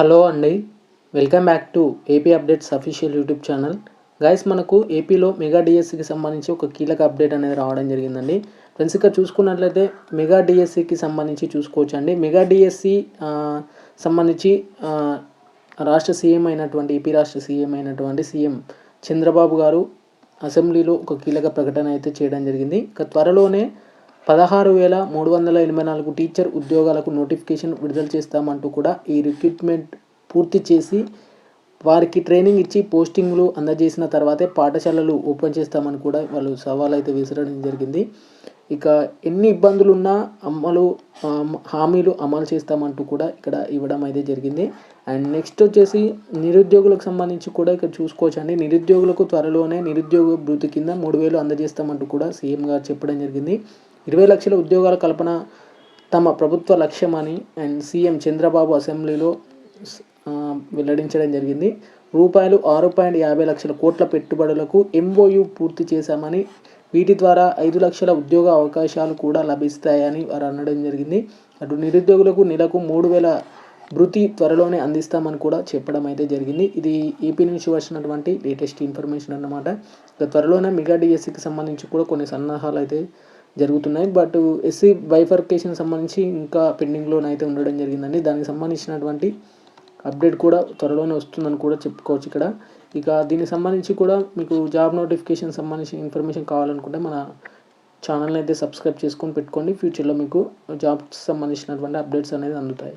Hello అండి. Welcome back to AP updates official YouTube channel. Guys మనకు ఏపీలో mega డిఎస్సికి సంబంధించి ఒక కీలక అప్డేట్ అనేది రావడం జరిగిందండి. ఫ్రెండ్స్ ఇక్కడ చూసుకున్నట్లయితే మెగా డిఎస్సికి సంబంధించి చూసుకోవచ్చు అండి మెగా డిఎస్సి సంబంధించి రాష్ట్ర సీఎం అయినటువంటి ఏపీ రాష్ట్ర సీఎం అయినటువంటి సీఎం చంద్రబాబు గారు అసెంబ్లీలో ఒక కీలక ప్రకటన అయితే చేయడం జరిగింది. ఇక త్వరలోనే పదహారు వేల మూడు వందల ఎనభై నాలుగు టీచర్ ఉద్యోగాలకు నోటిఫికేషన్ విడుదల చేస్తామంటూ కూడా ఈ రిక్రూట్మెంట్ పూర్తి చేసి వారికి ట్రైనింగ్ ఇచ్చి పోస్టింగ్లు అందజేసిన తర్వాతే పాఠశాలలు ఓపెన్ చేస్తామని కూడా వాళ్ళు సవాల్ అయితే విసరడం జరిగింది. ఇక ఎన్ని ఇబ్బందులు ఉన్నా అమలు హామీలు అమలు చేస్తామంటూ కూడా ఇక్కడ ఇవ్వడం అయితే జరిగింది. అండ్ నెక్స్ట్ వచ్చేసి నిరుద్యోగులకు సంబంధించి కూడా ఇక్కడ చూసుకోవచ్చండి. నిరుద్యోగులకు త్వరలోనే నిరుద్యోగ భృతి కింద మూడు వేలు అందజేస్తామంటూ కూడా సీఎం గారు చెప్పడం జరిగింది. ఇరవై లక్షల ఉద్యోగాల కల్పన తమ ప్రభుత్వ లక్ష్యమని అండ్ సీఎం చంద్రబాబు అసెంబ్లీలో వెల్లడించడం జరిగింది. రూపాయలు ఆరు పాయింట్ యాభై లక్షల కోట్ల పెట్టుబడులకు ఎంఓయు పూర్తి చేశామని వీటి ద్వారా ఐదు లక్షల ఉద్యోగ అవకాశాలు కూడా లభిస్తాయని వారు అనడం జరిగింది. అటు నిరుద్యోగులకు నెలకు మూడు వేల భృతి త్వరలోనే అందిస్తామని కూడా చెప్పడం అయితే జరిగింది. ఇది ఏపీ నుంచి వచ్చినటువంటి లేటెస్ట్ ఇన్ఫర్మేషన్ అన్నమాట. ఇక త్వరలోనే మెగా డిఎస్సికి సంబంధించి కూడా కొన్ని సన్నాహాలు అయితే జరుగుతున్నాయి. బట్ ఎస్సీ బైఫర్కేషన్ సంబంధించి ఇంకా పెండింగ్లోనైతే ఉండడం జరిగిందండి. దానికి సంబంధించినటువంటి అప్డేట్ కూడా త్వరలోనే వస్తుందని కూడా చెప్పుకోవచ్చు ఇక్కడ. ఇక దీనికి సంబంధించి కూడా మీకు జాబ్ నోటిఫికేషన్ సంబంధించిన ఇన్ఫర్మేషన్ కావాలనుకుంటే మన ఛానల్ని అయితే సబ్స్క్రైబ్ చేసుకొని పెట్టుకోండి. ఫ్యూచర్లో మీకు జాబ్స్ సంబంధించినటువంటి అప్డేట్స్ అనేది అందుతాయి.